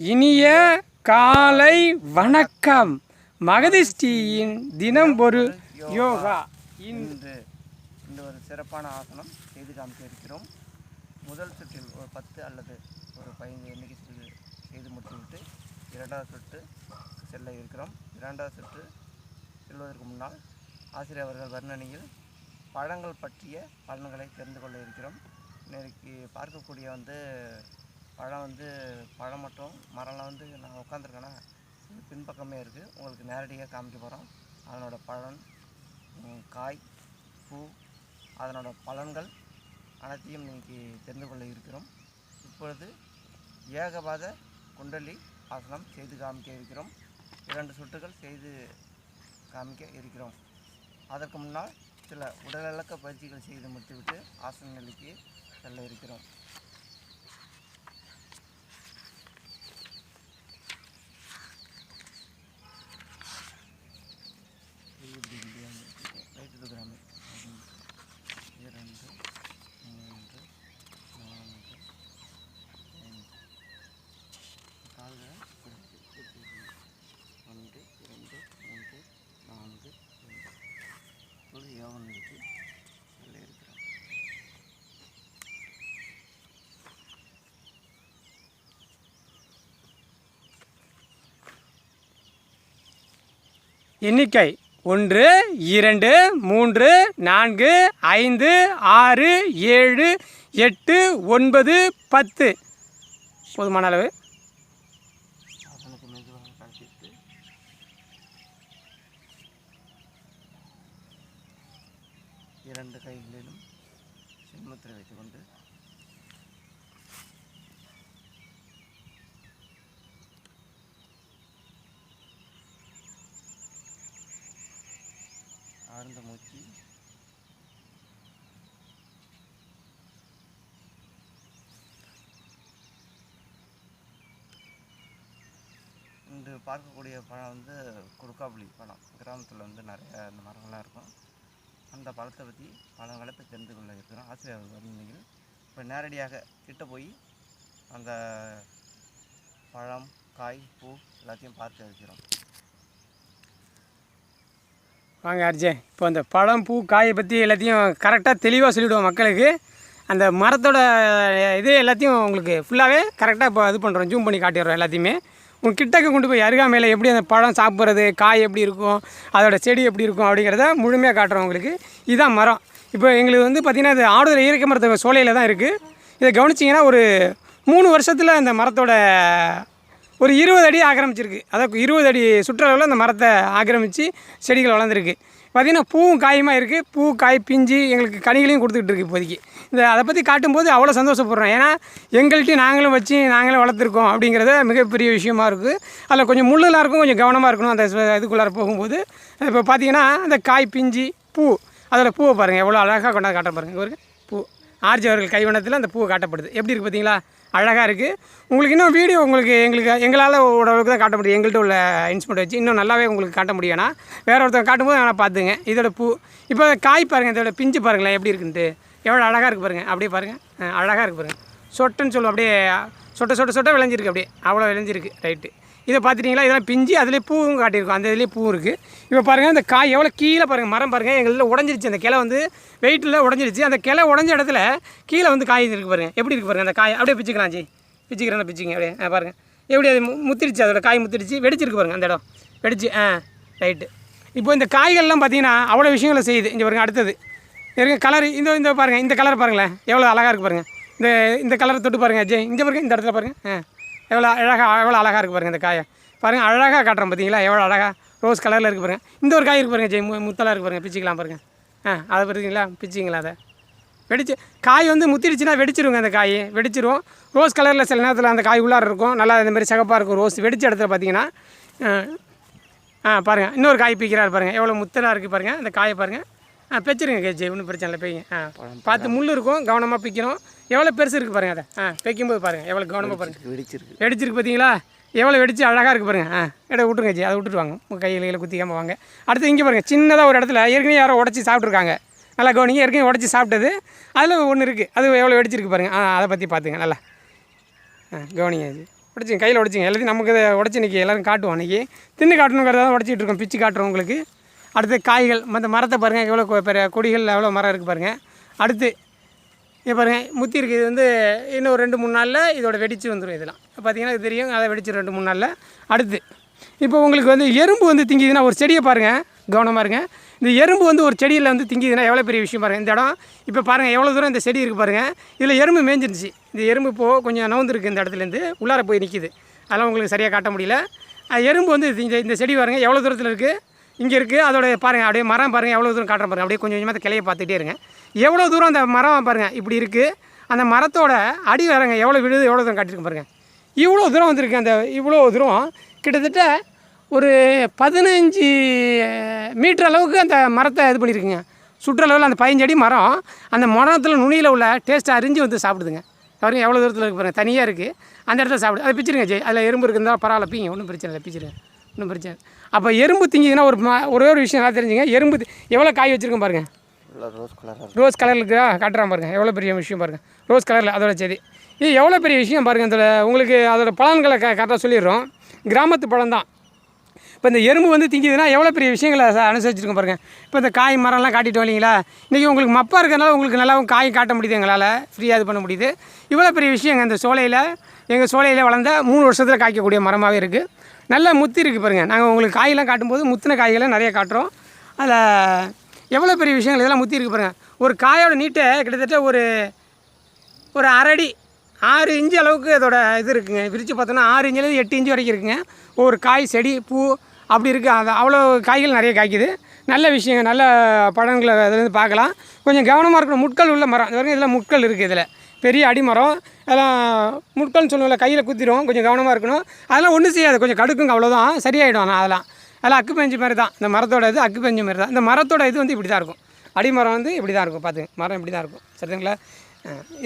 இனிய காலை வணக்கம். மகதிஷ்டியின் தினம் ஒரு யோகா இன்று இந்த ஒரு சிறப்பான ஆசனம் செய்து காமிக்க இருக்கிறோம் முதல் சுற்றில் ஒரு பத்து அல்லது ஒரு பதினைந்து எண்ணிக்கை செய்து செய்து முடித்துவிட்டு இரண்டாவது சுற்று செல்ல இருக்கிறோம். இரண்டாவது சுற்று செல்வதற்கு முன்னால் ஆசிரியர் அவர்கள் வர்ணனையில் பழங்கள் பற்றிய பலன்களை தெரிந்து கொள்ள இருக்கிறோம். இன்னைக்கு பார்க்கக்கூடிய வந்து பழம் வந்து பழம் மட்டும் மரம்லாம் வந்து நான் உட்காந்துருக்கேன்னா பின்பக்கமே இருக்குது உங்களுக்கு நேரடியாக காமிக்க போகிறோம் அதனோட பழம் காய் பூ அதனோட பலன்கள் அனைத்தையும் இன்னைக்கு தெரிந்து கொள்ள இருக்கிறோம். இப்பொழுது ஏகபாத குண்டலி ஆசனம் செய்து காமிக்க இருக்கிறோம். இரண்டு சொட்டுகள் செய்து காமிக்க இருக்கிறோம். அதற்கு முன்னால் சில உடலிழக்க பயிற்சிகள் செய்து முடித்துவிட்டு ஆசன நிலைக்கு செல்ல இருக்கிறோம் ரைட்டு தூக்குறாங்க இரண்டு மூன்று நான்கு ஐந்து கால்களை பிடித்து பிடித்து ஒன்று இரண்டு மூன்று நான்கு ஐந்து ஒரு யோகம் நிறுத்தி உள்ளே இருக்கிறோம் எண்ணிக்கை ஒன்று இரண்டு மூன்று நான்கு ஐந்து ஆறு ஏழு எட்டு ஒன்பது பத்து. போதுமான அளவு. இன்று பார்க்கக்கூடிய பழம் வந்து குறுக்காப்புளி பழம் கிராமத்தில் வந்து நிறைய அந்த மரங்கள்லாம் இருக்கும். அந்த பழத்தை பற்றி பழங்களை இப்போ தெரிந்து கொள்ள இருக்கிறோம். ஆசிரியர் வர்ணனையில் இப்போ நேரடியாக கிட்ட போய் அந்த பழம் காய் பூ எல்லாத்தையும் பார்க்க இருக்கிறோம் வாங்க அர்ஜே இப்போ அந்த பழம் பூ காயை பற்றி எல்லாத்தையும் கரெக்டாக தெளிவாக சொல்லிவிடுவோம் மக்களுக்கு. அந்த மரத்தோட இது எல்லாத்தையும் உங்களுக்கு ஃபுல்லாகவே கரெக்டாக இப்போ இது பண்ணுறோம் ஜூம் பண்ணி காட்டிடுறோம் எல்லாத்தையுமே. கிட்டக்க கொண்டு போய் அருகாமையில் எப்படி அந்த பழம் சாப்பிட்றது காய் எப்படி இருக்கும் அதோட செடி எப்படி இருக்கும் அப்படிங்கிறத முழுமையாக காட்டுறோம் உங்களுக்கு. இதுதான் மரம். இப்போ எங்களுக்கு வந்து பார்த்திங்கன்னா இது ஆடுதல் இயற்கை மரத்து சோலையில் தான் இருக்குது இதை கவனிச்சிங்கன்னா ஒரு மூணு வருஷத்தில் அந்த மரத்தோட ஒரு இருபது அடி ஆக்கிரமிச்சிருக்கு. அதாவது இருபது அடி சுற்றளவில் அந்த மரத்தை ஆக்கிரமித்து செடிகள் வளர்ந்துருக்கு. பார்த்திங்கன்னா பூவும் காயுமா இருக்குது பூ காய் பிஞ்சு எங்களுக்கு கனிகளையும் கொடுத்துக்கிட்டு இருக்குது இப்போதைக்கு. இந்த அதை பற்றி காட்டும்போது அவ்வளோ சந்தோஷப்படுறோம் ஏன்னா எங்கள்கிட்ட நாங்களும் வச்சு நாங்களும் வளர்த்துருக்கோம் அப்படிங்கிறத மிகப்பெரிய விஷயமா இருக்குது அதில் கொஞ்சம் முள்ளெலாம் இருக்கும் கொஞ்சம் கவனமாக இருக்கணும் அந்த இதுக்குள்ளார போகும்போது. இப்போ பார்த்தீங்கன்னா அந்த காய் பிஞ்சு பூ அதில் பூவை பாருங்கள் எவ்வளோ அழகாக கொண்டாந்து காட்ட பாருங்கள் ஒரு பூ. ஆர்ஜி அவர்கள் கைவண்ணத்தில் அந்த பூவை காட்டப்படுது. எப்படி இருக்குது பார்த்தீங்களா அழகாக இருக்குது உங்களுக்கு இன்னும் வீடியோ உங்களுக்கு எங்களுக்கு எங்களால் ஓரளவுக்கு தான் காட்ட முடியும். எங்கள்கிட்ட உள்ள இன்ஸ்மெண்ட் வச்சு. இன்னும் நல்லாவே உங்களுக்கு காட்ட முடியும்னா வேறு ஒருத்தர் காட்டும்போது நான் பார்த்துங்க இதோட பூ. இப்போ காய் பாருங்கள் இதோட பிஞ்சு பாருங்களேன் எப்படி இருக்குன்ட்டு. எவ்வளோ அழகாக இருக்குது பாருங்கள் அப்படியே பாருங்கள் அழகாக இருக்குது பாருங்கள் சொட்டுன்னு சொல்லுவோம். அப்படியே சொட்ட சொட்ட சொட்ட விளைஞ்சிருக்கு அப்படியே. அவ்வளோ விளைஞ்சிருக்கு. ரைட்டு இதை பார்த்துட்டிங்களா? இதெல்லாம் பிஞ்சு அதிலே பூவும் காட்டியிருக்கும். அந்த இதுலேயே பூ இருக்குது இப்போ பாருங்கள் அந்த காய் எவ்வளோ கீழே பாருங்கள் மரம் பாருங்கள் எங்களில் உடஞ்சிருச்சு. அந்த கிளை வந்து வெயிட்டில் உடஞ்சிருச்சு. அந்த கிளை உடஞ்ச இடத்துல கீழே வந்து காய் இருக்குது பாருங்கள் எப்படி இருக்குது பாருங்கள் அந்த காய்? அப்படியே பிச்சுக்கலாம் ஜி. பிச்சுக்கிறேன் பிச்சுங்க அப்படியே ஆ பாருங்கள் எப்படி அது மு- முத்திருச்சு? அதோட காய் முத்திருச்சு. வெடிச்சிருக்கு பாருங்கள் அந்த இடம். வெடிச்சு ஆ ரைட்டு இப்போ இந்த காய்கள்லாம் பார்த்தீங்கன்னா அவ்வளோ விஷயங்களை செய்யுது. இங்கே பாருங்க அடுத்தது. இருக்க கலர் இந்த இந்த பாருங்கள் இந்த கலர் பாருங்களேன். எவ்வளோ அழகாக இருக்குது பாருங்கள் இந்த இந்த கலரை தொட்டு பாருங்கள் ஜெய். இங்கே பாருங்கள் இந்த இடத்துல பாருங்கள் ஆ. எவ்வளோ அழகாக எவ்வளோ அழகாக இருக்குது பாருங்கள் இந்த காயை. பாருங்கள் அழகாக காட்டுறோம் பார்த்தீங்களா எவ்வளோ அழகாக ரோஸ் கலரில் இருக்குது பாருங்கள் இந்த ஒரு காய் இருக்குது பாருங்கள் ஜெய். முத்தலாக இருக்குது பாருங்கள் பிச்சிக்கலாம் பாருங்கள் ஆ அதை பார்த்தீங்களா பிச்சிங்களா அதை. வெடிச்சு காய் வந்து முத்திடுச்சுன்னா வெடிச்சிருங்க அந்த காய். வெடிச்சிரும் ரோஸ் கலரில் சில நேரத்தில் அந்த காய் உள்ளார இருக்கும். நல்லா இந்த மாதிரி இருக்கும் ரோஸ் வெடிச்ச இடத்துல பார்த்தீங்கன்னா ஆ, பாருங்கள் இன்னொரு காய் பிக்கிறார் பாருங்கள் எவ்வளோ முத்தலாக இருக்குது பாருங்கள் அந்த காயை பாருங்கள் ஆ பிச்சிருங்க கேஜி ஒன்றும் பிரச்சனை இல்லை பையங்க ஆ. பார்த்து முள் இருக்கும் கவனமாக பிக்கணும். எவ்வளோ பெருசு இருக்குது பாருங்கள் அதை. ஆ வைக்கும்போது பாருங்கள் எவ்வளோ கவனமாக பாருங்கள் வெடிச்சிருக்கு. வெடிச்சிருக்கு பார்த்தீங்களா எவ்வளோ வெடிச்சு அழகாக இருக்குது பாருங்கள் ஆ இட விட்ருங்க ஜி அதை விட்டுட்டு வாங்க. உங்கள் கையில் கையில் குத்திக்காமல் வாங்க. அடுத்து இங்கே பாருங்கள் சின்னதாக ஒரு இடத்துல ஏற்கனவே யாரோ உடச்சி சாப்பிட்ருக்காங்க நல்லா கவனிங்க ஏற்கனவே உடச்சி சாப்பிட்டது. அதில் ஒன்று இருக்குது அது எவ்வளோ வெடிச்சிருக்கு பாருங்கள் ஆ அதை பற்றி பார்த்துங்க நல்லா. ஆ கவனிங்க அது உடச்சிங்க கையில் உடச்சிங்க. எல்லாத்தையும் நமக்கு உடச்சி இன்றைக்கி எல்லோரும் காட்டுவோம் இன்றைக்கி தின்னு காட்டணுங்கிறத உடச்சிட்டு இருக்கோம் பிச்சு காட்டுறோம் உங்களுக்கு. அடுத்து காய்கள் மற்ற மரத்தை பாருங்கள் எவ்வளோ பெரிய கொடிகள் எவ்வளோ மரம் இருக்குது பாருங்கள் அடுத்து இங்கே பாருங்கள் முத்தி இருக்குது இது வந்து இன்னும் ஒரு ரெண்டு மூணு நாளில் இதோட வெடிச்சு வந்துடும் இதெல்லாம். பார்த்தீங்கன்னா இது தெரியும் அதை வெடிச்சு ரெண்டு மூணு நாளில். அடுத்து இப்போ உங்களுக்கு வந்து எறும்பு வந்து திங்கிதுன்னா ஒரு செடியை பாருங்கள் கவனமாக இருங்க. இந்த எறும்பு வந்து ஒரு செடியில் வந்து திங்கிதுன்னா எவ்வளோ பெரிய விஷயம் பாருங்கள் இந்த இடம். இப்போ பாருங்கள் எவ்வளோ தூரம் இந்த செடி இருக்குது பாருங்கள் இதில் எறும்பு மேஞ்சிருச்சு இந்த எறும்பு இப்போது கொஞ்சம் நவுந்துருக்கு இந்த இடத்துலேருந்து உள்ளார போய் நிற்கிது அதெல்லாம் உங்களுக்கு சரியாக காட்ட முடியல. எறும்பு வந்து இந்த இந்த செடி பாருங்கள் எவ்வளோ தூரத்தில் இருக்குது இங்கே இருக்குது அதோடய பாருங்கள் அப்படியே மரம் பாருங்கள் எவ்வளோ தூரம் காட்டுற பாருங்கள் அப்படியே கொஞ்சம் கொஞ்சமாக அந்த கிளையை பார்த்துட்டே இருங்க. எவ்வளோ தூரம் அந்த மரம் பாருங்கள் இப்படி இருக்குது அந்த மரத்தோட அடி வரங்க எவ்வளோ விழுது எவ்வளோ தூரம் காட்டியிருக்கு பாருங்கள் இவ்வளோ தூரம் வந்திருக்கு அந்த இவ்வளோ தூரம். கிட்டத்தட்ட ஒரு பதினஞ்சு மீட்டர் அளவுக்கு அந்த மரத்தை இது பண்ணியிருக்குங்க. சுற்றளவில் அந்த பதினஞ்சடி மரம் அந்த மரத்தில் நுனியில் உள்ள டேஸ்ட்டை அறிஞ்சு வந்து சாப்பிடுதுங்க. பாருங்க எவ்வளோ தூரத்தில் இருக்கு பாருங்கள் தனியாக இருக்குது அந்த இடத்துல சாப்பிடு அதை பிச்சிருங்க ஜெய். அதில் எறும்பு இருக்குந்தா பரவாயில்ல பீங்க ஒன்றும் பிரச்சனை இல்லை பிச்சிருங்க. ஒன்றும் பிரச்சனை. அப்போ எறும்பு திங்கிதுன்னா ஒரு ம- ஒரே ஒரு விஷயம் நல்லா தெரிஞ்சுங்க. எறும்பு எவ்வளோ காய் வச்சுருக்கோம் பாருங்கள் ரோஸ் கலராக ரோஸ் காட்டுறான் பாருங்க. எவ்வளோ பெரிய விஷயம் பாருங்க. ரோஸ் கலரில் அதோட செடி. இது எவ்வளோ பெரிய விஷயம் பாருங்க அதில் உங்களுக்கு அதோட பலன்களை க கரெக்டாக சொல்லிடுறோம். கிராமத்து பழம் தான். இப்போ இந்த எறும்பு வந்து திங்கிதுன்னா எவ்வளோ பெரிய விஷயங்களை அனுசரிச்சிருக்கோம் பாருங்க. இப்போ இந்த காய் மரம்லாம் காட்டிட்டு வரீங்களா இன்றைக்கி உங்களுக்கு மப்பாக இருக்கிறனால உங்களுக்கு நல்லாவும் காய் காட்ட முடியுது எங்களால். ஃப்ரீயாக இது பண்ண முடியுது. இவ்வளோ பெரிய விஷயங்க இந்த சோலையில். எங்கள் சோலையில் வளர்ந்த மூணு வருஷத்தில் காய்க்கக்கூடிய மரமாகவே இருக்குது நல்ல முத்தி இருக்குது பாருங்கள் நாங்கள் உங்களுக்கு காயெல்லாம் காட்டும்போது முத்தின காய்களை நிறைய காட்டுறோம். அதில் எவ்வளோ பெரிய விஷயங்கள்? இதெல்லாம் முத்தி இருக்குது பாருங்கள் ஒரு காயோட நீட்டை கிட்டத்தட்ட ஒரு ஒரு அரடி ஆறு இன்ச்சு அளவுக்கு அதோட இது இருக்குங்க. விரித்து பார்த்தோன்னா ஆறு இன்ச்சிலேருந்து எட்டு இன்ச்சு வரைக்கும் இருக்குங்க. ஒரு காய் செடி பூ அப்படி இருக்குது அது அவ்வளோ காய்கள் நிறைய காய்க்குது. நல்ல விஷயங்க. நல்ல பழங்களை அதுலேருந்து பார்க்கலாம். கொஞ்சம் கவனமாக இருக்கணும். முட்கள் உள்ள மரம். இது வரைக்கும் இதில் முட்கள் இருக்குது இதில். பெரிய அடிமரம் அதெல்லாம் முட்கள்னு சொல்லுவோம்ல கையில் குத்திடும் கொஞ்சம் கவனமாக இருக்கணும். அதெல்லாம் ஒன்றும் செய்யாது கொஞ்சம் கடுக்குங்க அவ்வளோதான் சரியாயிடும் ஆனால் அதெல்லாம். அதெல்லாம் அக்கு பெஞ்சு மாதிரி தான் இந்த மரத்தோட இது அக்கு பெஞ்சு மாதிரி தான் இந்த மரத்தோட இது வந்து இப்படி தான் இருக்கும். அடிமரம் வந்து இப்படி தான் இருக்கும் பார்த்துங்க மரம் இப்படி தான் இருக்கும். சரிங்களா?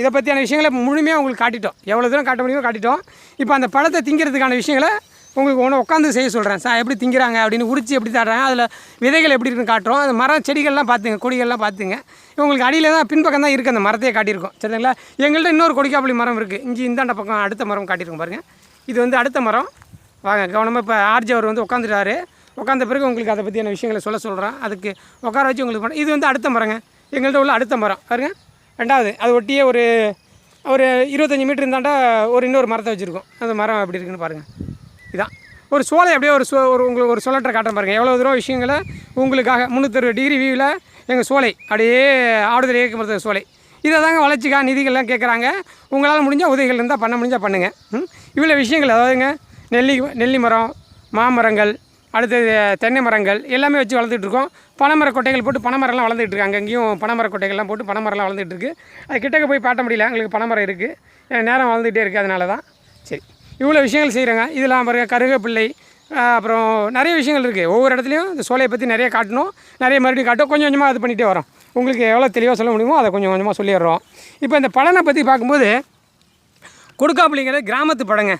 இதை பற்றியான விஷயங்களை முழுமையாக உங்களுக்கு காட்டிட்டோம். எவ்வளோ தூரம் காட்ட முடியுமோ காட்டிட்டோம். இப்போ அந்த பழத்தை திங்கிறதுக்கான விஷயங்களை உங்களுக்கு ஒன்று உட்காந்து செய்ய சொல்கிறேன் சார் எப்படி திங்கிறாங்க அப்படின்னு உரிச்சு எப்படி தாடுறாங்க அதில் விதைகள் எப்படி இருக்குன்னு காட்டுறோம். அந்த மரம் செடிகள்லாம் பார்த்துங்க கொடிகள்லாம் பார்த்துங்க. உங்களுக்கு அடியில் தான் பின்பக்கம் தான் இருக்குது அந்த மரத்தையே காட்டியிருக்கோம். சரிங்களா? எங்கள்கிட்ட இன்னொரு கொடிக்காப்புளி மரம் இருக்குது இங்கே இந்தாண்ட பக்கம் அடுத்த மரம் காட்டியிருக்கோம் பாருங்கள் இது வந்து அடுத்த மரம். வாங்க கவனமாக இப்போ ஆர்ஜி அவர் வந்து உட்காந்துட்டாரு. உட்காந்த பிறகு உங்களுக்கு அதை பற்றியான விஷயங்களை சொல்ல சொல்கிறேன் அதுக்கு உட்கார வச்சு உங்களுக்கு பண்ண இது வந்து அடுத்த மரங்க. எங்கள்கிட்ட உள்ள அடுத்த மரம். பாருங்கள் ரெண்டாவது அது ஒட்டியே ஒரு ஒரு இருபத்தஞ்சி மீட்டர் இருந்தாண்டா ஒரு இன்னொரு மரத்தை வச்சுருக்கோம். அந்த மரம் எப்படி இருக்குன்னு பாருங்கள் இதான். ஒரு சோலை அப்படியே ஒரு சோ ஒரு உங்களுக்கு ஒரு சொல்லட்டை காட்டுறேன் பாருங்கள் எவ்வளோ தூரம் விஷயங்களை உங்களுக்காக முந்நூற்றி டிகிரி வியூவில் எங்கள் சோலை அப்படியே ஆடுதல் இயக்க மருத்துவ சோலை. இதை தாங்க வளர்ச்சிக்கா நிதிகள்லாம் கேட்குறாங்க உங்களால் முடிஞ்சால் உதவிகள் இருந்தால் பண்ண முடிஞ்சால் பண்ணுங்கள் இவ்வளோ விஷயங்கள் அதாவதுங்க நெல்லி நெல்லி மரம் மாமரங்கள் அடுத்தது தென்னை மரங்கள் எல்லாமே வச்சு வளர்த்துட்ருக்கோம் பனைமர கொட்டைகள் போட்டு பனைமரம்லாம் வளர்ந்துட்டு இருக்காங்க. அங்கேயும் பனைமர கொட்டைகள்லாம் போட்டு பனைமரம்லாம் வளர்ந்துட்டு இருக்கு. அது கிட்டக்க போய் பாட்ட முடியல. எங்களுக்கு பனைமரம் இருக்குது நேரம் வளர்ந்துகிட்டே இருக்குது அதனால தான் சரி. இவ்வளோ விஷயங்கள் செய்கிறாங்க இதெல்லாம் பாருங்க கருகப்பிள்ளை அப்புறம் நிறைய விஷயங்கள் இருக்குது ஒவ்வொரு இடத்துலையும் இந்த சோலையை பற்றி நிறைய காட்டணும். நிறைய மறுபடியும் காட்டும். கொஞ்சம் கொஞ்சமாக இது பண்ணிகிட்டே வரோம். உங்களுக்கு எவ்வளோ தெளிவாக சொல்ல முடியுமோ அதை கொஞ்சம் கொஞ்சமாக சொல்லிடுறோம். இப்போ இந்த பலனை பற்றி பார்க்கும்போது கொடுக்காப்பிள்ளைங்கிறது கிராமத்து படங்க.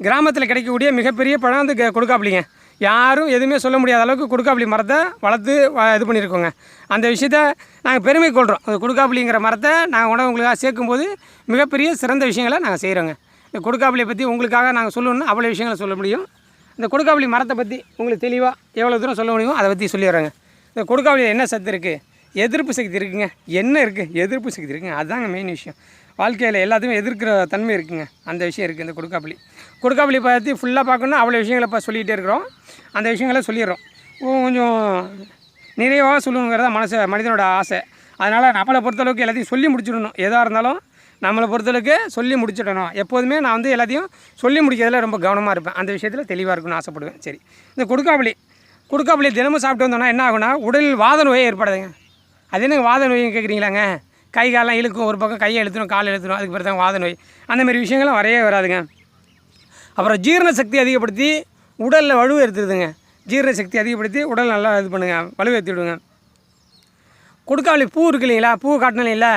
கிராமத்தில் கிடைக்கக்கூடிய மிகப்பெரிய படம் வந்து க- யாரும் எதுவுமே சொல்ல முடியாத அளவுக்கு கொடுக்காப்புளி மரத்தை வளர்த்து வ- இது பண்ணியிருக்கோங்க. அந்த விஷயத்த நாங்கள் பெருமை கொள்கிறோம் அந்த கொடுக்காப்புளிங்கிற மரத்தை நாங்கள் உணவு உங்களுக்காக சேர்க்கும்போது மிகப்பெரிய சிறந்த விஷயங்களை நாங்கள் செய்கிறோங்க இந்த கொடுக்காப்புளியை பற்றி உங்களுக்காக நாங்கள் சொல்லணும்னா அவ்வளோ விஷயங்களை சொல்ல முடியும். இந்த கொடுக்காப்புளி மரத்தை பற்றி உங்களுக்கு தெளிவாக எவ்வளோ தூரம் சொல்ல முடியுமோ அதை பற்றி சொல்லிடுறேங்க. இந்த கொடுக்காப்புளியில் என்ன சத்து இருக்குது எதிர்ப்பு சக்தி இருக்குங்க. என்ன இருக்குது எதிர்ப்பு சக்தி இருக்குங்க. அதுதாங்க மெயின் விஷயம். வாழ்க்கையில் எல்லாத்தையும் எதிர்க்கிற தன்மை இருக்குங்க. அந்த விஷயம் இருக்குது இந்த கொடுக்காப்புளி கொடுக்காப்புளி பற்றி ஃபுல்லாக பார்க்கணுன்னா அவ்வளோ விஷயங்களை இப்போ சொல்லிகிட்டே இருக்கிறோம். அந்த விஷயங்களை சொல்லிடுறோம். கொஞ்சம் நிறைவாக சொல்லணுங்கிறத மனசு மனிதனோட ஆசை. அதனால் நம்மளை பொறுத்தளவுக்கு எல்லாத்தையும் சொல்லி முடிச்சிடணும். எதாக இருந்தாலும் நம்மளை பொறுத்தளவுக்கு சொல்லி முடிச்சிடணும். எப்போதுமே நான் வந்து எல்லாத்தையும் சொல்லி முடிக்கிறதுல ரொம்ப கவனமாக இருப்பேன். அந்த விஷயத்தில் தெளிவாக இருக்குன்னு ஆசைப்படுவேன். சரி. இந்த கொடுக்காப்புளி. கொடுக்காப்புளி தினமும் சாப்பிட்டு வந்தோம்னா என்ன ஆகும்னா உடலில் வாத நோயே ஏற்படுதுங்க. அது என்னங்க வாத நோய் கேட்குறீங்களாங்க கை காலெலாம் இழுக்கும். ஒரு பக்கம் கையை இழுத்துரும் கால் இழுத்துரும். அதுக்கு பிறகு தான் வாத நோய். அந்த மாதிரி விஷயங்கள்லாம் வரையே வராதுங்க. அப்புறம் ஜீரண சக்தி அதிகப்படுத்தி உடலில் வலுவை எடுத்துருதுங்க ஜீரண சக்தி அதிகப்படுத்தி உடல் நல்லா இது பண்ணுங்க. வலு ஏற்றி விடுங்க கொடுக்காவளி பூ இருக்கு இல்லைங்களா? பூ காட்டணும் இல்லை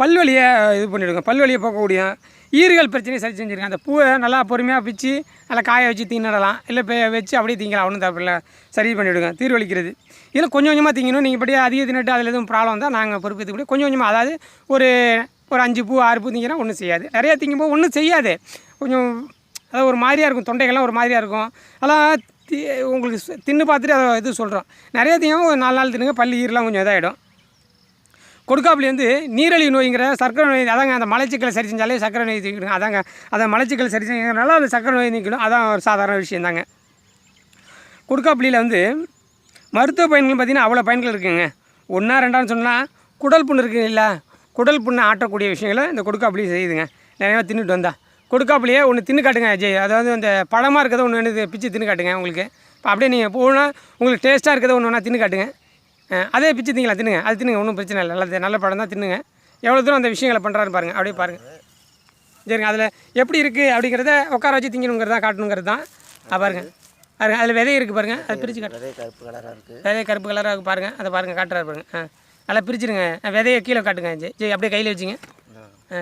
பல்வழியை இது பண்ணிவிடுங்க பல்வழியை போக்கக்கூடிய ஈறுகள் பிரச்சனையை சரி செஞ்சுருக்கேன் அந்த பூவை நல்லா பொறுமையாக பிச்சு நல்லா காய வச்சு தின்னடலாம். இல்லை இப்போ வச்சு அப்படியே திங்கலாம். ஒன்றும் தப்பில்ல சரி பண்ணிவிடுங்க தீர்வளிக்கிறது. இதில் கொஞ்சம் கொஞ்சமாக திங்கணும். நீங்கள் இப்படியே அதிக தின்னுட்டு அதில் எதுவும் ப்ராப்ளம் வந்தால் நாங்கள் பொறுப்பேற்றுக்கூடிய கொஞ்சம் கொஞ்சமாக அதாவது ஒரு ஒரு அஞ்சு பூ ஆறு பூ திங்கினா ஒன்றும் செய்யாது. நிறையா திங்கும்போது ஒன்றும் செய்யாது. கொஞ்சம் அதாவது ஒரு மாதிரியாக இருக்கும். தொண்டைகள்லாம் ஒரு மாதிரியாக இருக்கும். அதெல்லாம் தி உங்களுக்கு தின்னு பார்த்துட்டு அதை இது சொல்கிறோம் நிறைய தீங்கும் ஒரு நாலு நாள் தின்னுங்க. பள்ளி ஈரெலாம் கொஞ்சம் இதாகிடும் கொடுக்காப்புளி வந்து நீரழிவு நோய்ங்கிற சர்க்கரை நோய் அதாங்க அந்த மலைச்சிக்கலை சரி செஞ்சாலே சர்க்கரை நோய் தீக்கணும் அதாங்க அந்த மலைச்சிக்கல் சரி செஞ்சதுனால அது சர்க்கரை நோய் நீக்கணும் அதான் ஒரு சாதாரண விஷயம் தாங்க. கொடுக்காப்புலியில் வந்து மருத்துவ பயன்கள் பார்த்திங்கன்னா அவ்வளோ பயன்கள் இருக்குதுங்க ஒன்றா ரெண்டான்னு சொன்னால் குடல் புண்ணு இருக்குது இல்லை? குடல் புண்ணை ஆட்டக்கூடிய விஷயங்களை இந்த கொடுக்காப்புளி செய்யுதுங்க. நிறையா தின்னுட்டு வந்தா. கொடுக்காப்புளியே ஒன்று தின்னு காட்டுங்க ஜெய். அதாவது அந்த பழமாக இருக்கிறத ஒன்று பிச்சு தின்னு காட்டுங்க உங்களுக்கு. இப்போ அப்படியே நீங்கள் போனால் உங்களுக்கு டேஸ்ட்டாக இருக்கிறத ஒன்று ஒன்றா தின்னு காட்டுங்க. அதே பிச்சு திங்களா? தின்னுங்க. அது தின்னுங்க. ஒன்றும் பிரச்சனை இல்லை. நல்லது. நல்ல படம் தான் தின்னுங்க. எவ்வளோ தூரம் அந்த விஷயங்களை பண்ணுறாரு பாருங்க. அப்படியே பாருங்கள் சரிங்க. அதில் எப்படி இருக்குது அப்படிங்கிறத உட்கார வச்சு திங்கணுங்கிறதா காட்டணுங்கிறது? தான் பாருங்க. பாருங்க. அதில் விதை இருக்குது பாருங்கள் அதை பிரித்து காட்டு. நிறைய கருப்பு கலராக இருக்குது விதைய கருப்பு கலராக இருக்கு பாருங்கள் அதை பாருங்கள் காட்டுறாரு பாருங்க. ஆ நல்லா பிரிச்சிருங்க. விதையை கீழே காட்டுங்க. ஜெய் அப்படியே கையில் வச்சுங்க.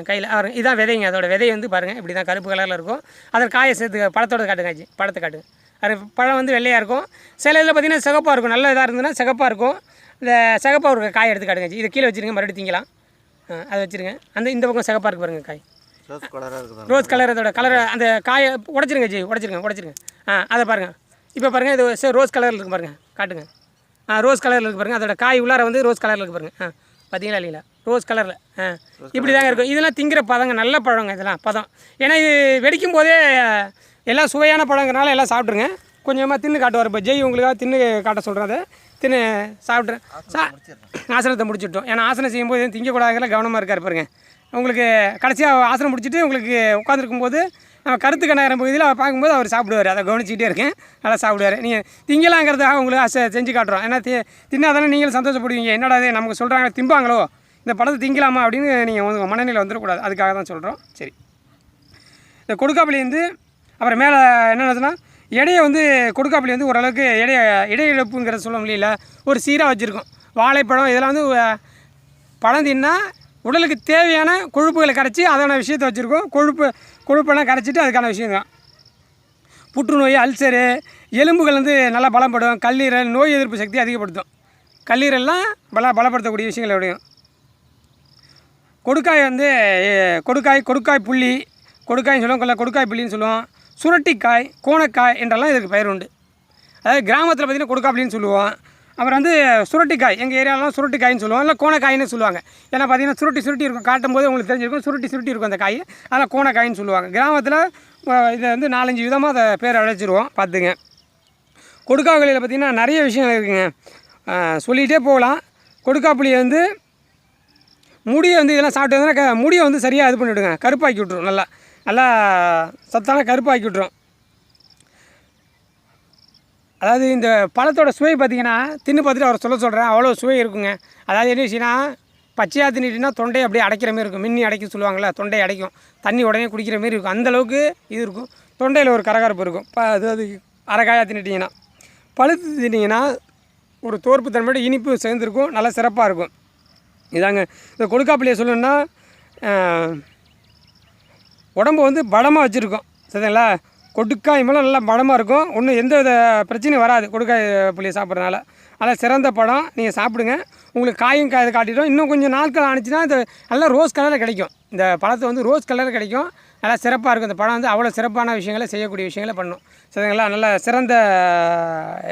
கையில். பாருங்க. இதான் விதைங்க. அதோட விதை வந்து பாருங்கள் இப்படி தான் கருப்பு கலரில் இருக்கும். அதில் காயை சேர்த்து பழத்தோட காட்டுங்க. பழத்தை காட்டுங்க. அது பழம் வந்து வெள்ளையாக இருக்கும். சில இதில் பார்த்தீங்கன்னா சிகப்பாக இருக்கும். நல்ல இதாக இருந்ததுன்னா சிகப்பாக இருக்கும். இந்த சிகப்பாக இருக்க காய் எடுத்து காட்டுங்க ஜி. இதை கீழே வச்சுருங்க மறுபடியும் திங்கலாம். அதை வச்சுருங்க. அந்த இந்த பக்கம் சிகப்பாக இருக்கு பாருங்க காய். ரோஸ் கலராக இருக்குது? ரோஸ் கலர் அதோட கலரை அந்த காயை உடச்சிருங்க ஜி உடச்சிருங்க உடச்சிருங்க. ஆ அதை பாருங்கள் இப்போ பாருங்கள் இது சரி ரோஸ் கலரில் இருக்கு பாருங்கள் காட்டுங்க. ஆ ரோஸ் கலரில் இருக்கு பாருங்கள் அதோட காய் உள்ளார வந்து ரோஸ் கலரில் இருக்கு பாருங்கள் ஆ பார்த்தீங்களா இல்லைங்களா? ரோஸ் கலரில் ஆ இப்படி தாங்க இருக்கும். இதெல்லாம் திங்கிற பதங்க நல்ல பழங்க இதெல்லாம் பதம். ஏன்னா இது வெடிக்கும் போதே எல்லாம் சுவையான பழங்கிறனால எல்லாம் சாப்பிட்ருங்க கொஞ்சமாக தின்னு காட்டுவார். இப்போ ஜெய் உங்களுக்காக தின்னு காட்ட சொல்கிறத தின்னு சாப்பிட்றேன் சா ஆசனத்தை முடிச்சுட்டோம். ஏன்னா ஆசனம் செய்யும்போது எதுவும் திங்கக்கூடாதுங்கிற கவனமாக இருக்கார் பாருங்க. உங்களுக்கு கடைசியாக ஆசனம் முடிச்சுட்டு உங்களுக்கு உட்காந்துருக்கும் போது நம்ம கருத்து கண்ணாயிரம் பகுதியில் அவர் பார்க்கும்போது அவர் சாப்பிடுவார். அதை கவனிச்சிக்கிட்டே இருக்கேன். நல்லா சாப்பிடுவார். நீங்கள் திங்கலாங்கிறதுக்காக உங்களுக்கு ஆசை செஞ்சு காட்டுறோம். ஏன்னா தி தின்னாதானே நீங்களும் சந்தோஷப்படுவீங்க. என்னடா இது? நமக்கு சொல்கிறாங்க திம்பாங்களோ? இந்த படத்தை திங்கலாமா அப்படின்னு நீங்கள் உங்கள் மனநிலை வந்துடக்கூடாது. அதுக்காக தான் சொல்கிறோம் சரி. இந்த கொடுக்காப்புளி வந்து அப்புறம் மேலே என்னென்னதுன்னா இடையை வந்து கொடுக்காப்புளி வந்து ஓரளவுக்கு இடைய இடை இழப்புங்கிறத சொல்ல முடியல. ஒரு சீராக வச்சுருக்கோம். வாழைப்பழம் இதெல்லாம் வந்து பழம் தின்னா உடலுக்கு தேவையான கொழுப்புகளை கரைச்சி அதான விஷயத்தை வச்சுருக்கோம். கொழுப்பு கொழுப்பெல்லாம் கரைச்சிட்டு அதுக்கான விஷயம் தான். புற்றுநோய் அல்சரு எலும்புகள் வந்து நல்லா பலப்படும் கல்லீரல் நோய் எதிர்ப்பு சக்தி அதிகப்படுத்தும். கல்லீரல்லாம் பல பலப்படுத்தக்கூடிய விஷயங்கள் உடையும் கொடுக்காய் வந்து கொடுக்காய் கொடுக்காய் புள்ளி கொடுக்காய்னு சொல்லுவோம். கொல்ல கொடுக்காய் புள்ளின்னு சொல்லுவோம். சுரட்டிக்காய் கோணக்காய் என்றெல்லாம் இதுக்கு பெயர் உண்டு. அதாவது கிராமத்தில் பார்த்தீங்கன்னா கொடுக்காப்புளின்னு சொல்லுவோம். அப்புறம் வந்து சுரட்டிக்காய் எங்கள் ஏரியாலாம் சுரட்டிக்காய்னு சொல்லுவோம். இல்லை கோணக்காயின்னு சொல்லுவாங்க. ஏன்னா பார்த்தீங்கன்னா சுருட்டி சுருட்டி இருக்கும். காட்டும் போது உங்களுக்கு தெரிஞ்சிருக்கும். சுருட்டி சுருட்டி இருக்கும் அந்த காய். அதெல்லாம் கோணக்காயின்னு சொல்லுவாங்க. கிராமத்தில் இதை வந்து நாலஞ்சு விதமாக அதை பேர் அழைச்சிருவோம். பார்த்துங்க. கொடுக்காப்புளியில் பார்த்திங்கன்னா நிறைய விஷயங்கள் இருக்குதுங்க சொல்லிகிட்டே போகலாம். கொடுக்காப்புளியை வந்து முடியை வந்து இதெல்லாம் சாப்பிட்டு வந்தோன்னா முடியை வந்து சரியாக இது பண்ணிவிடுங்க கருப்பாக்கி விட்ரும் நல்லா. நல்லா சத்தான கருப்பாக்கி விட்ரும் அதாவது இந்த பழத்தோட சுவை பார்த்தீங்கன்னா தின்னு பார்த்துட்டு அவரை சொல்ல சொல்கிறேன் அவ்வளோ சுவை இருக்குங்க. அதாவது என்ன விஷயம்னா பச்சையாக தின்னுட்டுனா தொண்டையை அப்படியே அடைக்கிற மாதிரி இருக்கும். மின்னி அடைக்க சொல்லுவாங்கள்ல தொண்டை அடைக்கும். தண்ணி உடனே குடிக்கிற மாதிரி இருக்கும். அந்த அளவுக்கு இது இருக்கும். தொண்டையில் ஒரு கரகரப்பு இருக்கும். ப அதாவது அரைக்காயாக தின்னுட்டிங்கன்னா. பழுத்து தின்னிங்கன்னா ஒரு தோற்பு தன்மையோட இனிப்பு சேர்ந்துருக்கும். நல்லா சிறப்பாக இருக்கும். இதாங்க. இந்த கொடுக்காப்பிள்ளையை சொல்லணுன்னா உடம்பு வந்து பலமாக வச்சுருக்கோம். சரிங்களா? கொடுக்காய் மூலம் நல்லா பலமாக இருக்கும். ஒன்றும் எந்த வித பிரச்சனையும் வராது. கொடுக்காய் புளியை சாப்பிட்றதுனால. அதனால் சிறந்த பழம். நீங்கள் சாப்பிடுங்க. உங்களுக்கு காயும் காய் காட்டிடும் இன்னும் கொஞ்சம் நாட்கள் ஆனிச்சுன்னா இந்த நல்லா ரோஸ் கலரில் கிடைக்கும். இந்த பழத்தை வந்து ரோஸ் கலரில் கிடைக்கும். நல்லா சிறப்பாக இருக்கும். இந்த பழம் வந்து அவ்வளோ சிறப்பான விஷயங்களை செய்யக்கூடிய விஷயங்களை பண்ணும். சரிங்களா? நல்ல சிறந்த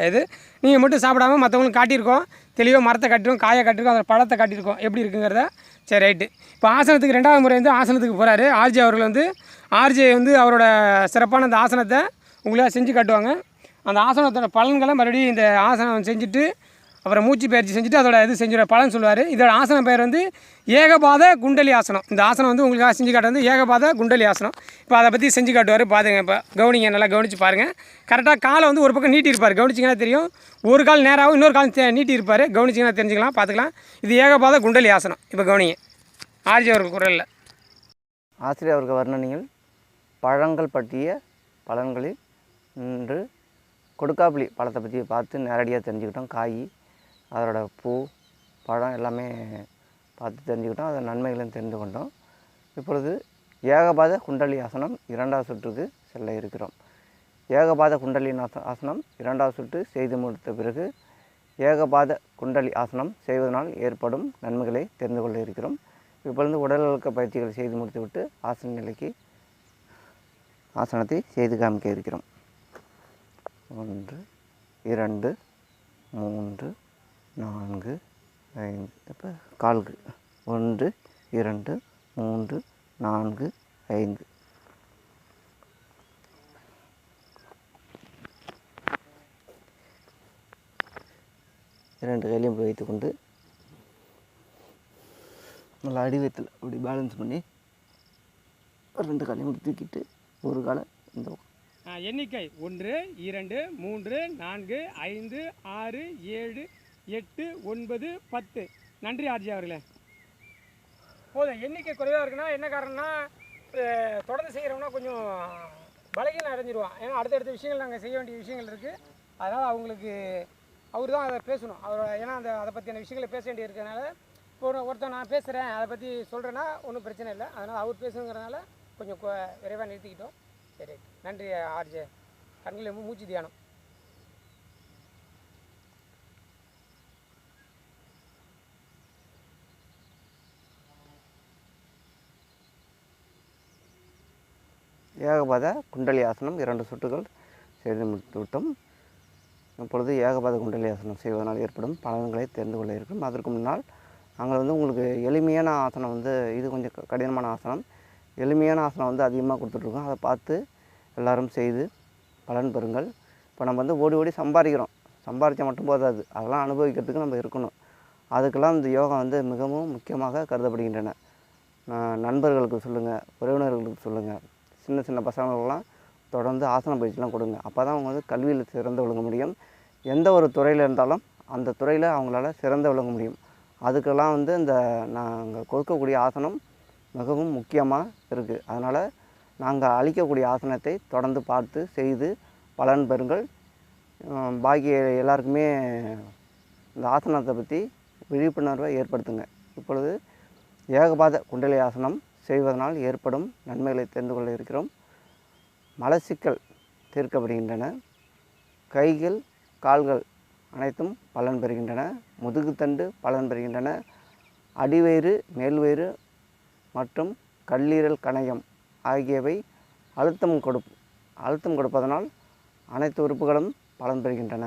இது. நீங்கள் மட்டும் சாப்பிடாம மற்றவங்களுக்கு காட்டியிருக்கோம். தெளிவாக மரத்தை காட்டியிருக்கோம் காயை கட்டிருக்கோம் அந்த பழத்தை காட்டியிருக்கோம். எப்படி இருக்குங்கிறத சரி ரைட்டு இப்போ ஆசனத்துக்கு ரெண்டாவது முறை வந்து ஆசனத்துக்கு போகிறாரு ஆர்ஜே அவர்கள் வந்து ஆர்ஜே வந்து அவரோட சிறப்பான அந்த ஆசனத்தை உங்களால் செஞ்சு காட்டுவாங்க. அந்த ஆசனத்தோட பலன்களை மறுபடியும் இந்த ஆசனம் செஞ்சுட்டு அப்புறம் மூச்சு பயிற்சி செஞ்சுட்டு அதோட இது செஞ்சுற பலன் சொல்லுவார். இதோட ஆசனம் பேர் வந்து ஏகபாத குண்டலி ஆசனம். இந்த ஆசனம் வந்து உங்களுக்காக செஞ்சு காட்ட வந்து ஏகபாத குண்டலி ஆசனம். இப்போ அதை பற்றி செஞ்சு காட்டுவார். பாருங்க இப்போ கவனிங்க நல்லா கவனித்து பாருங்கள் கரெக்டாக காலை வந்து ஒரு பக்கம் நீட்டிருப்பார் கவனிச்சிங்கன்னா தெரியும். ஒரு கால் நேராகவும் இன்னொரு கால் தே- கவனிச்சிங்கன்னா தெரிஞ்சுக்கலாம் பார்த்துக்கலாம் இது ஏகபாத குண்டலி ஆசனம். இப்போ கவனிங்க. ஆர்ஜி அவர்கள் குரலில். ஆசிரியர் அவர்கள் வர்ணனையில் பழங்கள் பற்றிய பலன்களில் இன்று கொடுக்காப்புளி பழத்தை பற்றி பார்த்து நேரடியாக தெரிஞ்சுக்கிட்டோம். காய் அதோட பூ பழம் எல்லாமே பார்த்து தெரிஞ்சுக்கிட்டோம். அதன் நன்மைகளையும் தெரிந்து கொண்டோம். இப்பொழுது ஏகபாத குண்டலி ஆசனம் இரண்டாவது சுற்றுக்கு செல்ல இருக்கிறோம். ஏகபாத குண்டலி ஆசனம் இரண்டாவது சுற்று செய்து முடித்த பிறகு ஏகபாத குண்டலி ஆசனம் செய்வதனால் ஏற்படும் நன்மைகளை தெரிந்து கொள்ள இருக்கிறோம். இப்பொழுது உடல் நலக்க பயிற்சிகள் செய்து முடித்துவிட்டு ஆசன நிலைக்கு ஆசனத்தை செய்து காமிக்க இருக்கிறோம். ஒன்று இரண்டு மூன்று நான்கு ஐந்து இப்போ கால்கள். ஒன்று இரண்டு மூன்று நான்கு ஐந்து. இரண்டு கையிலையும் வைத்து வைத்துக்கொண்டு நல்லா அடிவயத்தில் அப்படி பேலன்ஸ் பண்ணி ரெண்டு காலையும் தூக்கிட்டு ஒரு காலை இந்த எண்ணிக்கை ஒன்று இரண்டு மூன்று நான்கு ஐந்து ஆறு ஏழு எட்டு ஒன்பது பத்து. நன்றி ஆர்ஜி அவர்களே. போதும். எண்ணிக்கை குறைவாக இருக்குன்னா என்ன காரணம்னா தொடர்ந்து செய்கிறோம்னா கொஞ்சம் பலகீனம் அடைஞ்சிருவான். ஏன்னா அடுத்தடுத்த விஷயங்கள் நாங்கள் செய்ய வேண்டிய விஷயங்கள் இருக்குது அதனால் அவங்களுக்கு அவர் தான் அதை பேசணும். அவர் ஏன்னா அந்த அதை பற்றியான விஷயங்களை பேச வேண்டிய இருக்கிறதுனால இப்போ ஒருத்தன் நான் பேசுகிறேன் அதை பற்றி சொல்கிறேன்னா ஒன்றும் பிரச்சனை இல்லை. அதனால் அவர் பேசுங்கிறதுனால கொஞ்சம் கொ- விரைவாக நிறுத்திக்கிட்டோம். சரி. நன்றி ஆர்ஜே. கண்களில் மூச்சு தியானம். ஏகபாத குண்டலி ஆசனம் இரண்டு சுட்டுகள் செய்து முடித்துவிட்டோம். இப்பொழுது ஏகபாத குண்டலி ஆசனம் செய்வதனால் ஏற்படும் பலன்களை தெரிந்து கொள்ள இருக்கும். அதற்கு முன்னால் நாங்கள் வந்து உங்களுக்கு எளிமையான ஆசனம் வந்து இது கொஞ்சம் க- கடினமான ஆசனம். எளிமையான ஆசனம் வந்து அதிகமாக கொடுத்துட்ருக்கோம். அதை பார்த்து எல்லாரும் செய்து பலன் பெறுங்கள். இப்போ நம்ம வந்து ஓடி ஓடி சம்பாதிக்கிறோம். சம்பாதிச்சா மட்டும் போதாது. அதெல்லாம் அனுபவிக்கிறதுக்கு நம்ம இருக்கணும். அதுக்கெல்லாம் இந்த யோகா வந்து மிகவும் முக்கியமாக கருதப்படுகின்றன. நண்பர்களுக்கு சொல்லுங்கள் உறவினர்களுக்கு சொல்லுங்கள் சின்ன சின்ன பசங்களுக்கெல்லாம் தொடர்ந்து ஆசன பயிற்சிலாம் கொடுங்க. அப்போ தான் அவங்க வந்து கல்வியில் சிறந்து விளங்க முடியும். எந்த ஒரு துறையில் இருந்தாலும் அந்த துறையில் அவங்களால சிறந்து விளங்க முடியும். அதுக்கெல்லாம் வந்து இந்த நாங்கள் கொடுக்கக்கூடிய ஆசனம் மிகவும் முக்கியமாக இருக்குது அதனால் நாங்கள் அளிக்கக்கூடிய ஆசனத்தை தொடர்ந்து பார்த்து செய்து பலன் பெறுங்கள். பாக்கி எல்லாருக்குமே இந்த ஆசனத்தை பற்றி விழிப்புணர்வை ஏற்படுத்துங்க. இப்பொழுது ஏகபாத குண்டலி ஆசனம் செய்வதனால் ஏற்படும் நன்மைகளை தெரிந்து கொள்ள இருக்கிறோம். மலச்சிக்கல் தீர்க்கப்படுகின்றன. கைகள் கால்கள் அனைத்தும் பலன் பெறுகின்றன. முதுகுத்தண்டு பலன் பெறுகின்றன. அடிவயிறு மேல்வயிறு மற்றும் கல்லீரல் கணையம் ஆகியவை அழுத்தம் கொடு அழுத்தம் கொடுப்பதனால் அனைத்து உறுப்புகளும் பலன் பெறுகின்றன.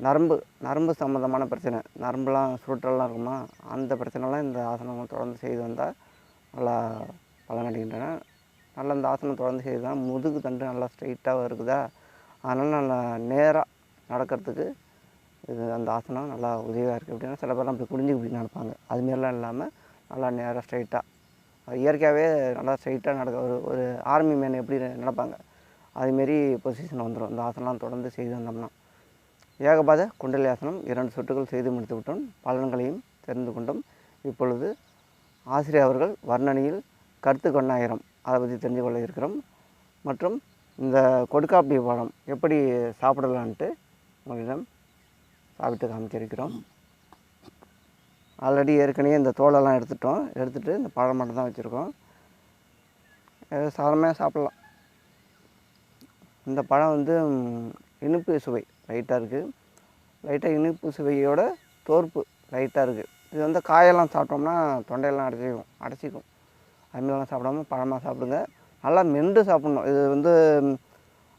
நரம்பு நரம்பு சம்மந்தமான பிரச்சனை. நரம்புலாம் சுருட்டெல்லாம் இருக்குமா? அந்த பிரச்சனைலாம் இந்த ஆசனம் தொடர்ந்து செய்து வந்தால் நல்லா பலனடைகின்றன நல்லா இந்த ஆசனம் தொடர்ந்து செய்து தான் முதுகு தண்டு நல்லா ஸ்ட்ரைட்டாக இருக்குதா? அதனால் நல்லா நேராக நடக்கிறதுக்கு இது அந்த ஆசனம் நல்லா உதவியாக இருக்குது அப்படின்னா சில பேர்லாம் அப்படி குடிஞ்சு இப்படி நடப்பாங்க. அதுமாரிலாம் இல்லாமல் நல்லா நேராக ஸ்ட்ரைட்டாக இயற்கையாகவே நல்லா ஸ்ட்ரைட்டாக நடக்க ஒரு ஒரு ஆர்மி மேன் எப்படி நடப்பாங்க? அதுமாரி பொசிஷன் வந்துடும் இந்த ஆசனம்லாம் தொடர்ந்து செய்து வந்தோம்னா. ஏகபாத குண்டலி ஆசனம் இரண்டு சொட்டுகள் செய்து முடித்து விட்டோம் பலன்களையும் தெரிந்து கொண்டோம். இப்பொழுது ஆசிரியர் அவர்கள் வர்ணனையில் கருத்து கொண்டாயிரம் அதை பற்றி தெரிஞ்சு கொள்ள இருக்கிறோம். மற்றும் இந்த கொடுக்காப்பி பழம் எப்படி சாப்பிடலான்ட்டு உங்களிடம் சாப்பிட்டு காமிச்சிருக்கிறோம். ஆல்ரெடி ஏற்கனவே இந்த தோலெல்லாம் எடுத்துட்டோம். எடுத்துகிட்டு இந்த பழம் மட்டும் தான் வச்சுருக்கோம். சாதாரணமாக சாப்பிட்லாம். இந்த பழம் வந்து இனிப்பு சுவை லைட்டாக இருக்குது லைட்டாக இனிப்பு சுவையோட தோற்பு லைட்டாக இருக்குது இது வந்து காயெல்லாம் சாப்பிட்டோம்னா தொண்டையெல்லாம் அடைச்சிக்கும் அடைச்சிக்கும். அதுமாதிரிலாம் சாப்பிடாம பழமாக சாப்பிடுங்க. நல்லா மென்று சாப்பிட்ணும். இது வந்து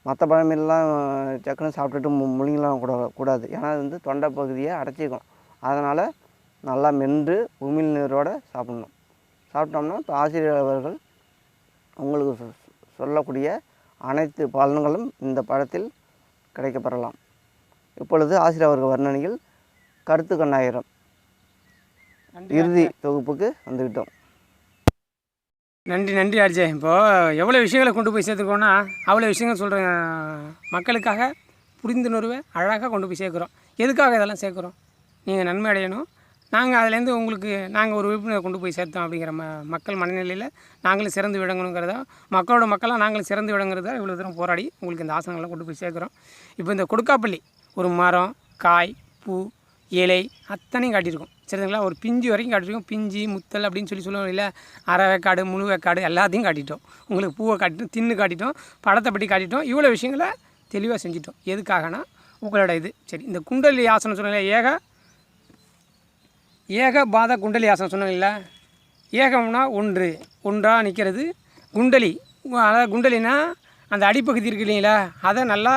மற்ற பழமெல்லாம் சக்குன்னு சாப்பிட்டுட்டு மு முழுங்கலாம் கூட கூடாது. ஏன்னா அது வந்து தொண்டை பகுதியை அடைச்சிக்கும். அதனால் நல்லா மென்று உமிழ் நீரோட சாப்பிட்ணும். சாப்பிட்டோம்னா இப்போ ஆசிரியர் அவர்கள் உங்களுக்கு சொ- சொல்லக்கூடிய அனைத்து பலன்களும் இந்த பழத்தில் கிடைக்கப்பெறலாம். இப்பொழுது ஆசிரியர் அவர்கள் வர்ணனையில் கருத்து கண்ணாயிரம். இறுதி தொகுப்புக்கு வந்துவிட்டோம். நன்றி நன்றி அர்ஜய் இப்போது எவ்வளோ விஷயங்களை கொண்டு போய் சேர்த்துருக்கோன்னா அவ்வளோ விஷயங்கள் சொல்கிற மக்களுக்காக புரிந்துணர்வை அழகாக கொண்டு போய் சேர்க்குறோம். எதுக்காக இதெல்லாம் சேர்க்குறோம்? நீங்கள் நன்மை அடையணும். நாங்கள் அதுலேருந்து உங்களுக்கு நாங்கள் ஒரு விழிப்புணர்வை கொண்டு போய் சேர்த்தோம் அப்படிங்கிற ம மக்கள் மனநிலையில் நாங்களும் சிறந்து விளங்கணுங்கிறதா மக்களோட மக்களாக நாங்களும் சிறந்து விளங்குறதா இவ்வளோ தூரம் போராடி உங்களுக்கு இந்த ஆசனங்கள்லாம் கொண்டு போய் சேர்க்குறோம். இப்போ இந்த கொடுக்காப்பள்ளி ஒரு மரம் காய் பூ இலை அத்தனையும் காட்டியிருக்கோம். சரிங்களா ஒரு பிஞ்சு வரைக்கும் காட்டிருக்கோம் பிஞ்சு முத்தல் அப்படின்னு சொல்லி சொல்லுவோம் இல்லை அரை வேக்காடு முழு வேக்காடு எல்லாத்தையும் காட்டிட்டோம். உங்களுக்கு பூவை காட்டிட்டோம் தின்னு காட்டிட்டோம் படத்தை பற்றி காட்டிட்டோம். இவ்வளோ விஷயங்களை தெளிவாக செஞ்சிட்டோம். எதுக்காகனா? உங்களோட இது. சரி இந்த குண்டலி ஆசனம் சொன்னீங்களே ஏக ஏக பாத குண்டலி ஆசனம் சொன்னாங்கல்ல ஏகம்னா ஒன்று. ஒன்றாக நிற்கிறது குண்டலி. அதாவது குண்டலினா அந்த அடிப்பகுதி இருக்கு இல்லைங்களா? அதை நல்லா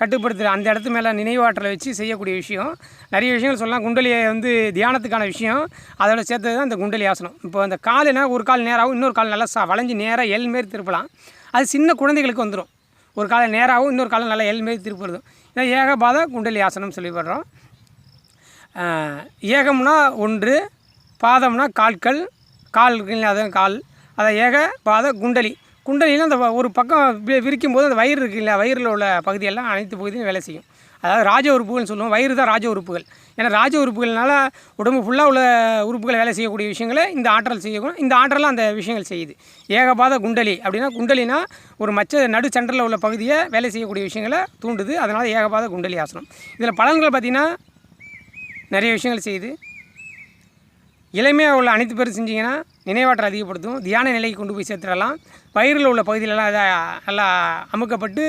கட்டுப்படுத்துகிற அந்த இடத்து மேலே நினைவாற்றலை வச்சு செய்யக்கூடிய விஷயம். நிறைய விஷயங்கள் சொல்லலாம். குண்டலியை வந்து தியானத்துக்கான விஷயம். அதோட சேர்த்தது தான் இந்த குண்டலி ஆசனம். இப்போ அந்த காலுனா ஒரு கால் நேராகவும் இன்னொரு கால் நல்லா சா வளைஞ்சு நேராக எல் மாரி திருப்பலாம். அது சின்ன குழந்தைகளுக்கு வந்துடும் ஒரு காலை நேராகவும் இன்னொரு காலம் நல்லா எல் மாரி திருப்புறதும் இதான் ஏகபாத குண்டலி ஆசனம் சொல்லி வர்றோம். ஏகம்னா ஒன்று பாதம்னா கால்கள். கால் அதான் கால். அதை ஏக பாத குண்டலி. குண்டலினா அந்த ஒரு பக்கம் விரிக்கும் போது அந்த வயிறு இருக்கு இல்லையா வயிறில் உள்ள பகுதியெல்லாம் அனைத்து பகுதியும் வேலை செய்யும். அதாவது ராஜ உறுப்புகள்னு சொல்லுவோம். வயிறு தான் ராஜ உறுப்புகள். ஏன்னா ராஜ உறுப்புகள்னால உடம்பு ஃபுல்லாக உள்ள உறுப்புகளை வேலை செய்யக்கூடிய விஷயங்களை இந்த ஆற்றல் செய்யணும் இந்த ஆற்றலாம் அந்த விஷயங்கள் செய்யுது. ஏகபாத குண்டலி அப்படின்னா குண்டலினா ஒரு மச்ச நடு சென்டரில் உள்ள பகுதியை வேலை செய்யக்கூடிய விஷயங்களை தூண்டுது. அதனால் ஏகபாத குண்டலி ஆசனம் இதில் பலன்கள் பார்த்திங்கன்னா நிறைய விஷயங்கள் செய்யுது. இளமையாக உள்ள அனைத்து பேரும் செஞ்சிங்கன்னா நினைவாற்றல் அதிகப்படுத்தும். தியான நிலைக்கு கொண்டு போய் சேர்த்துடலாம். பயிரில் உள்ள பகுதியிலலாம் அதை நல்லா அமுக்கப்பட்டு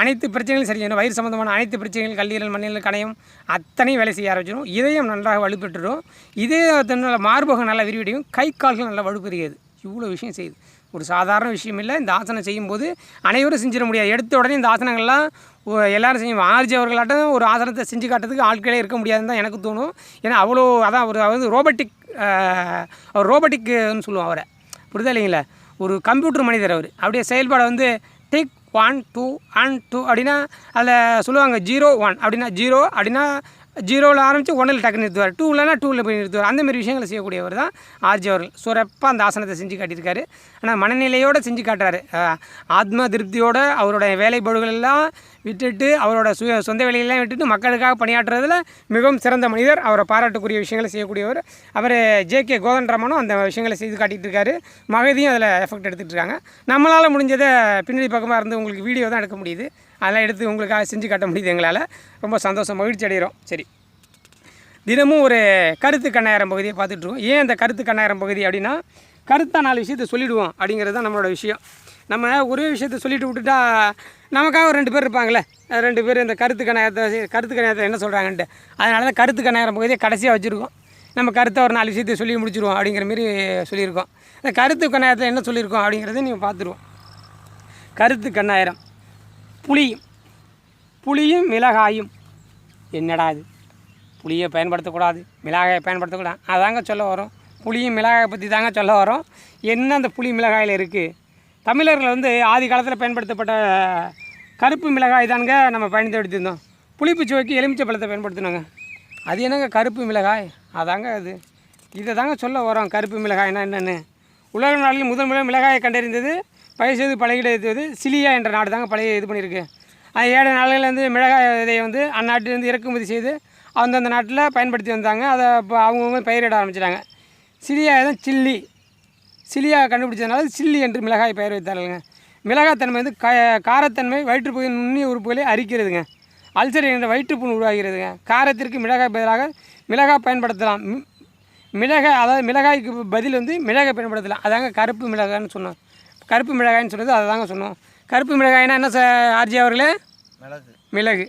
அனைத்து பிரச்சனைகளும் சரி செய்யணும். வயிறு சம்மந்தமான அனைத்து பிரச்சனைகள் கல்லீரல் மண்ணீரல் கணையம் அத்தனையும் வேலை செய்ய ஆரம்பிச்சிடும். இதயம் நன்றாக வலுப்பெற்றுடும். இதயத்தினால மார்பகம் நல்லா விரிவடையும். கை கால்கள் நல்லா வலுப்பெறுகிறது. இவ்வளோ விஷயம் செய்யுது. ஒரு சாதாரண விஷயம் இல்லை. இந்த ஆசனம் செய்யும்போது அனைவரும் செஞ்சிட முடியாது. எடுத்த உடனே இந்த ஆசனங்கள்லாம் எல்லோரும் எல்லாரும் செய்யும். ஆர்ஜி அவர்களாட்டம் ஒரு ஆசனத்தை செஞ்சு காட்டுறதுக்கு ஆட்களே இருக்க முடியாதுன்னு தான் எனக்கு தோணும். ஏன்னா அவ்வளோ அதான் ஒரு அதாவது ரோபோட்டிக் அவர் ரோபோட்டிக்னு சொல்லுவோம் அவரை. புரிதா இல்லைங்களா? ஒரு கம்ப்யூட்டர் மனிதர் அவர். அப்படியே செயல்பாடு வந்து tick one two and two அப்படின்னா அதில் சொல்லுவாங்க ஜீரோ ஒன் அப்படின்னா ஜீரோ அப்படின்னா ஜீரோவில் ஆரம்பித்து ஒன்றில் டக்கு நிறுத்துவார். டூவில்னா டூவில் போய் நிறுத்துவார். அந்த மாதிரி விஷயங்களை செய்யக்கூடியவர் தான் ஆர்ஜி அவர்கள். சிறப்பாக அந்த ஆசனத்தை செஞ்சு காட்டியிருக்காரு. ஆனால் மனநிலையோடு செஞ்சு காட்டுறாரு. ஆத்மா ஆத்ம திருப்தியோட அவரோட வேலைப்பாடுகள் எல்லாம் விட்டுட்டு அவரோட சுய சொந்த வேலையெல்லாம் விட்டுட்டு மக்களுக்காக பணியாற்றுறதுல மிகவும் சிறந்த மனிதர். அவரை பாராட்டக்கூடிய விஷயங்களை செய்யக்கூடியவர். அவர் ஜே கே கோதண்டரமனும் அந்த விஷயங்களை செய்து காட்டிகிட்டு இருக்காரு மகதியும் அதில் எஃபெக்ட் எடுத்துகிட்டு இருக்காங்க. நம்மளால் முடிஞ்சதை பின்னாடி பக்கமாக இருந்து உங்களுக்கு வீடியோ தான் எடுக்க முடியுது. அதெல்லாம் எடுத்து உங்களுக்காக செஞ்சு காட்ட முடியுது எங்களால். ரொம்ப சந்தோஷம் மகிழ்ச்சி அடைகிறோம் சரி. தினமும் ஒரு கருத்து கண்ணாயிரம் பகுதியை பார்த்துட்ருக்கோம் ஏன் அந்த கருத்து கண்ணாயிரம் பகுதி அப்படின்னா கருத்தாக நாலு விஷயத்தை சொல்லிவிடுவோம் அப்படிங்கிறது தான் நம்மளோட விஷயம். நம்ம ஒரே விஷயத்த சொல்லிட்டு விட்டுட்டா நமக்காக ஒரு ரெண்டு பேர் இருப்பாங்களே ரெண்டு பேர் இந்த கருத்து கணாயத்தை கருத்து கணாயத்தை என்ன சொல்கிறாங்கன்ட்டு அதனால தான் கருத்து கண்ணாயிரம் பகுதியை கடைசியாக வச்சுருக்கோம். நம்ம கருத்தை ஒரு நாலு விஷயத்தை சொல்லி முடிச்சிடுவோம் அப்படிங்கிற மாரி சொல்லியிருக்கோம். இந்த கருத்து கணாயத்தை என்ன சொல்லியிருக்கோம் அப்படிங்கிறத நீங்கள் பார்த்துருவோம். கருத்து கண்ணாயிரம். புளியும். புளியும் மிளகாயும். என்னடா இது? புளியை பயன்படுத்தக்கூடாது. மிளகாயை பயன்படுத்தக்கூடாது. அதாங்க சொல்ல வரோம். புளியும் மிளகாயை பற்றி தாங்க சொல்ல வரோம். என்ன அந்த புளி மிளகாயில் இருக்குது தமிழர்கள் வந்து ஆதி காலத்தில் பயன்படுத்தப்பட்ட கருப்பு மிளகாய் தானுங்க நம்ம பயன்படுத்தியிருந்தோம் புளிப்பு சுவைக்கு எலுமிச்சை பழத்தை பயன்படுத்தினோங்க. அது என்னங்க கருப்பு மிளகாய்? அதாங்க அது. இதை தாங்க சொல்ல வரோம். கருப்பு மிளகாய்னா என்னென்னு. உலக நாளில் முதல் முதல் மிளகாயை கண்டறிந்தது பயிர் செய்து பழகிடுவது சிலியா என்ற நாடு தாங்க பழைய இது பண்ணியிருக்கு. அது ஏழு நாடுகள்லேருந்து மிளகாய் விதையை வந்து அந்நாட்டிலேருந்து இறக்குமதி செய்து அந்தந்த நாட்டில் பயன்படுத்தி வந்தாங்க. அதை இப்போ அவங்கவுங்க பயிரிட ஆரம்பிச்சிட்டாங்க. சிலியா தான் சில்லி. சிலியா கண்டுபிடிச்சதுனால சில்லி என்று மிளகாய் பயிர் வைத்தார்களுங்க. மிளகாத்தன்மை வந்து க காரத்தன்மை வயிற்றுப்பகுதி நுண்ணிய உறுப்புகளை அரிக்கிறதுங்க. அல்சர் என்ற வயிற்றுப்புண் உருவாகிறதுங்க. காரத்திற்கு மிளகாய் பதிலாக மிளகாய் பயன்படுத்தலாம். மிளகாய் அதாவது மிளகாய்க்கு பதில் வந்து மிளகாய் பயன்படுத்தலாம். அதாங்க கருப்பு மிளகாய்னு சொன்னோம். கருப்பு மிளகாய்னு சொன்னது அதை தாங்க சொன்னோம். கருப்பு மிளகாய்னா என்ன சார் ஆர்ஜி அவர்களே? மிளகு. மிளகு.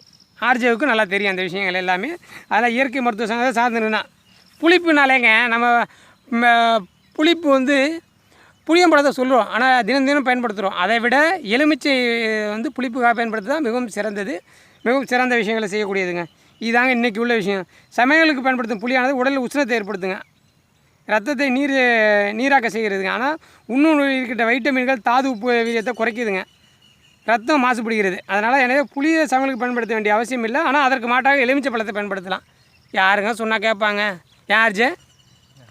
ஆர்ஜேவுக்கும் நல்லா தெரியும் அந்த விஷயங்கள் எல்லாமே. அதெல்லாம் இயற்கை மருத்துவ சங்கத்தை சார்ந்துருந்தா புளிப்புனாலேங்க நம்ம புளிப்பு வந்து புளியம்பழத்தை சொல்லுவோம் ஆனால் தினம் தினம் பயன்படுத்துகிறோம் அதை விட எலுமிச்சை வந்து புளிப்புக்காக பயன்படுத்துறது மிகவும் சிறந்தது. மிகவும் சிறந்த விஷயங்களை செய்யக்கூடியதுங்க. இதாங்க இன்றைக்கி உள்ள விஷயம். சமையலுக்கு பயன்படுத்தும் புளியானது உடலில் உஷ்ணத்தை ஏற்படுத்துங்க. ரத்தத்தை நீர் நீராக்க செய்கிறதுங்க. ஆனால் இன்னொன்று இருக்கின்ற வைட்டமின்கள் தாது உப்பு வீரியத்தை குறைக்குதுங்க. ரத்தம் மாசுபடுகிறது. அதனால் எனவே புளியை சமையலுக்கு பயன்படுத்த வேண்டிய அவசியம் இல்லை. ஆனால் அதற்கு மாட்டாக எலுமிச்சை பழத்தை பயன்படுத்தலாம். யாருங்க சொன்னால் கேட்பாங்க. யார்ஜே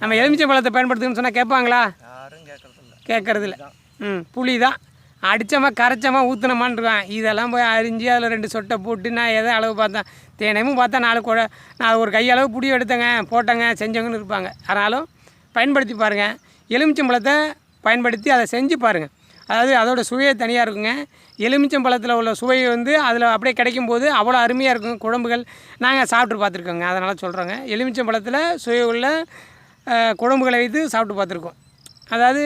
நம்ம எலுமிச்சை பழத்தை பயன்படுத்துன்னு சொன்னால் கேட்பாங்களா? கேட்கறது இல்லை ம் புளி தான். அடித்தமா கரைச்சமா ஊற்றுனமான்னு இருக்கான் இதெல்லாம் போய் அரிஞ்சு அதில் ரெண்டு சொட்டை போட்டு நான் எதை அளவு பார்த்தேன்? தினமும் பார்த்தா நாலு குழ நான் ஒரு கையளவு புளி எடுத்தேங்க போட்டேங்க செஞ்சவங்கன்னு இருப்பாங்க. ஆனாலும் பயன்படுத்தி பாருங்கள் எலுமிச்சம்பழத்தை பயன்படுத்தி அதை செஞ்சு பாருங்கள் அதாவது அதோடய சுவையே தனியாக இருக்குங்க. எலுமிச்சம்பழத்தில் உள்ள சுவை வந்து அதில் அப்படியே கிடைக்கும்போது அவ்வளோ அருமையாக இருக்கும். குழம்புகள் நாங்கள் சாப்பிட்டு பார்த்துருக்கோங்க. அதனால் சொல்கிறோங்க எலுமிச்சம்பழத்தில் சுவை உள்ள குழம்புகளை வைத்து சாப்பிட்டு பார்த்துருக்கோம். அதாவது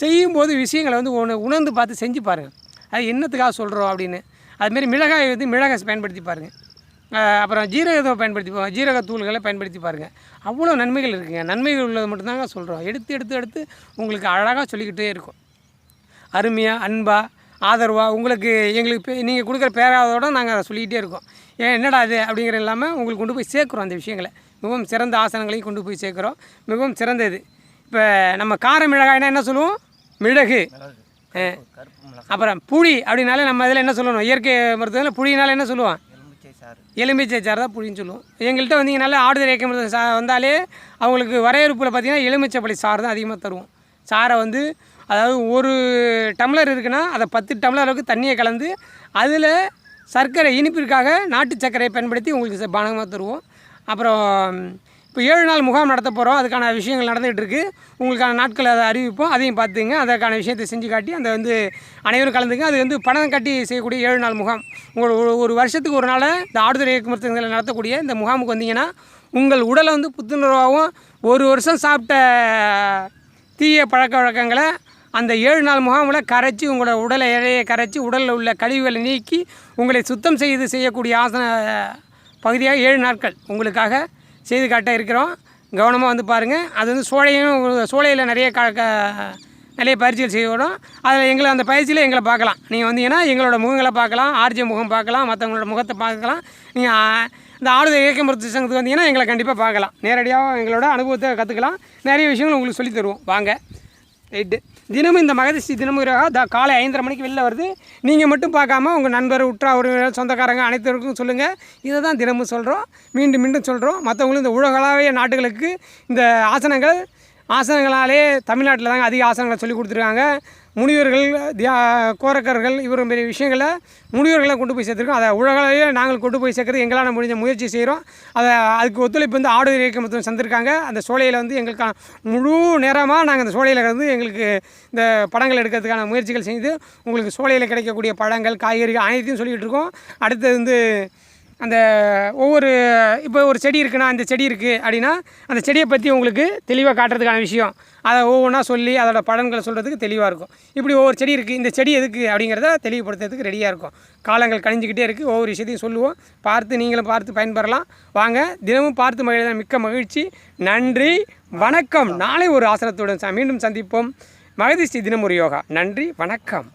செய்யும்போது விஷயங்களை வந்து உண உணர்ந்து பார்த்து செஞ்சு பாருங்கள் அது என்னத்துக்காக சொல்கிறோம் அப்படின்னு. அதுமாரி மிளகாய் வந்து மிளகாய் பயன்படுத்தி பாருங்கள் அப்புறம் ஜீரகத்தை பயன்படுத்தி ஜீரக தூள்களை பயன்படுத்தி பாருங்கள் அவ்வளோ நன்மைகள் இருக்குங்க. நன்மைகள் உள்ளது மட்டும்தாங்க சொல்கிறோம் எடுத்து எடுத்து எடுத்து உங்களுக்கு அழகாக சொல்லிக்கிட்டே இருக்கும். அருமையாக அன்பாக ஆதரவாக உங்களுக்கு எங்களுக்கு நீங்கள் கொடுக்குற பேராதோட நாங்கள் அதை சொல்லிக்கிட்டே இருக்கோம். ஏன் என்னடா அது அப்படிங்கிற இல்லாமல் உங்களுக்கு கொண்டு போய் சேர்க்குறோம் அந்த விஷயங்களை. மிகவும் சிறந்த ஆசனங்களையும் கொண்டு போய் சேர்க்குறோம். மிகவும் சிறந்தது இப்போ நம்ம கார மிளகாய்னா என்ன சொல்லுவோம்? மிளகு. அப்புறம் புளி அப்படின்னாலே நம்ம இதில் என்ன சொல்லணும்? இயற்கை மருத்துவத்தில் புளினால என்ன சொல்லுவோம்? சாறு எலுமிச்சை சாறு தான் புளின்னு சொல்லுவோம். எங்கள்கிட்ட வந்தீங்கனாலே ஆடுதல் இயக்க சா வந்தாலே அவங்களுக்கு வரையறுப்பில் பார்த்தீங்கன்னா எலுமிச்சைப்பழி சாறு தான் அதிகமாக தருவோம். சாரை வந்து அதாவது ஒரு டம்ளர் இருக்குன்னா அதை பத்து டம்ளர் அளவுக்கு தண்ணியை கலந்து அதில் சர்க்கரை இனிப்பிற்காக நாட்டு சர்க்கரையை பயன்படுத்தி உங்களுக்கு ச- பானகமாக தருவோம். அப்புறம் இப்போ ஏழு நாள் முகாம் நடத்த போகிறோம் அதுக்கான விஷயங்கள் நடந்துகிட்டு இருக்குது உங்களுக்கான நாட்கள் அதை அறிவிப்போம். அதையும் பார்த்துங்க. அதற்கான விஷயத்தை செஞ்சு காட்டி அந்த வந்து அனைவரும் கலந்துங்க. அது வந்து பணம் கட்டி செய்யக்கூடிய ஏழு நாள் முகாம். உங்கள் ஒரு- ஒரு வருஷத்துக்கு ஒரு நாள் இந்த ஆடுதுறை இயக்க நடத்தக்கூடிய இந்த முகாமுக்கு வந்தீங்கன்னா உங்கள் உடலை வந்து புத்துணர்வாகவும் ஒரு வருஷம் சாப்பிட்ட தீய பழக்க வழக்கங்களை அந்த ஏழு நாள் முகாமில் கரைச்சி உங்களோட உடலை இழையை கரைச்சி உடலில் உள்ள கழிவுகளை நீக்கி உங்களை சுத்தம் செய்து செய்யக்கூடிய ஆசன பகுதியாக ஏழு நாட்கள். உங்களுக்காக செய்து காட்ட இருக்கிறோம். கவனமாக வந்து பாருங்கள் அது வந்து சோழையும் சோழையில் நிறைய க நிறைய பயிற்சிகள் செய்யப்படும். அதில் எங்களை அந்த பயிற்சியில் எங்களை பார்க்கலாம். நீங்கள் வந்தீங்கன்னா எங்களோட முகங்களை பார்க்கலாம். ஆர்ஜி முகம் பார்க்கலாம். மற்றவங்களோட முகத்தை பார்க்கலாம். நீங்கள் இந்த ஆடுதல் இயக்க மருத்துவ சங்கத்துக்கு வந்தீங்கன்னா எங்களை கண்டிப்பாக பார்க்கலாம். நேரடியாக எங்களோட அனுபவத்தை கற்றுக்கலாம் நிறைய விஷயங்கள் உங்களுக்கு சொல்லித் தருவோம். வாங்க. ரைட்டு தினமும் இந்த மகதிஷ்டி தினமும் த காலை ஐந்தரை மணிக்கு வெளில வருது. நீங்கள் மட்டும் பார்க்காம உங்கள் நண்பர் உற்றா உறவினர் சொந்தக்காரங்க அனைத்தருக்கும் சொல்லுங்கள் இதை தான் தினமும் சொல்கிறோம் மீண்டும் மீண்டும் சொல்கிறோம் மற்றவங்களும் இந்த உலகளாவிய நாடுகளுக்கு இந்த ஆசனங்கள் ஆசனங்களாலே தமிழ்நாட்டில் தாங்க அதிக ஆசனங்களை சொல்லி கொடுத்துருக்காங்க. முனிவர்கள் தியா கோரக்கர்கள் இவர் பெரிய விஷயங்களை முனிவர்களை கொண்டு போய் சேர்த்துருக்கோம். அதை உலகளையே நாங்கள் கொண்டு போய் சேர்க்குறது எங்களால் முடிஞ்ச முயற்சி செய்கிறோம் அதை அதுக்கு ஒத்துழைப்பு வந்து ஆடு இயக்க சந்திருக்காங்க அந்த சோலையில் வந்து எங்களுக்கான முழு நேரமாக நாங்கள் அந்த சோலையில் இருந்து எங்களுக்கு இந்த படங்கள் எடுக்கிறதுக்கான முயற்சிகள் செய்து உங்களுக்கு சோலையில் கிடைக்கக்கூடிய பழங்கள் காய்கறிகள் அனைத்தையும் சொல்லிகிட்டு இருக்கோம். அடுத்தது வந்து அந்த ஒவ்வொரு இப்போ ஒரு செடி இருக்குன்னா அந்த செடி இருக்குது அப்படின்னா அந்த செடியை பற்றி உங்களுக்கு தெளிவாக காட்டுறதுக்கான விஷயம். அதை ஒவ்வொன்றா சொல்லி அதோட பலன்களை சொல்கிறதுக்கு தெளிவாக இருக்கும். இப்படி ஒவ்வொரு செடி இருக்குது இந்த செடி எதுக்கு அப்படிங்கிறத தெளிவுபடுத்துறதுக்கு ரெடியாக இருக்கும். காலங்கள் கழிஞ்சிக்கிட்டே இருக்குது ஒவ்வொரு விஷயத்தையும் சொல்லுவோம். பார்த்து நீங்களும் பார்த்து பயன்பெறலாம். வாங்க தினமும் பார்த்து மகிழ்ச்சி மிக்க மகிழ்ச்சி. நன்றி வணக்கம். நாளை ஒரு ஆசனத்துடன் மீண்டும் சந்திப்போம். மகதிஷ்டி தினம் ஒரு யோகா. நன்றி வணக்கம்.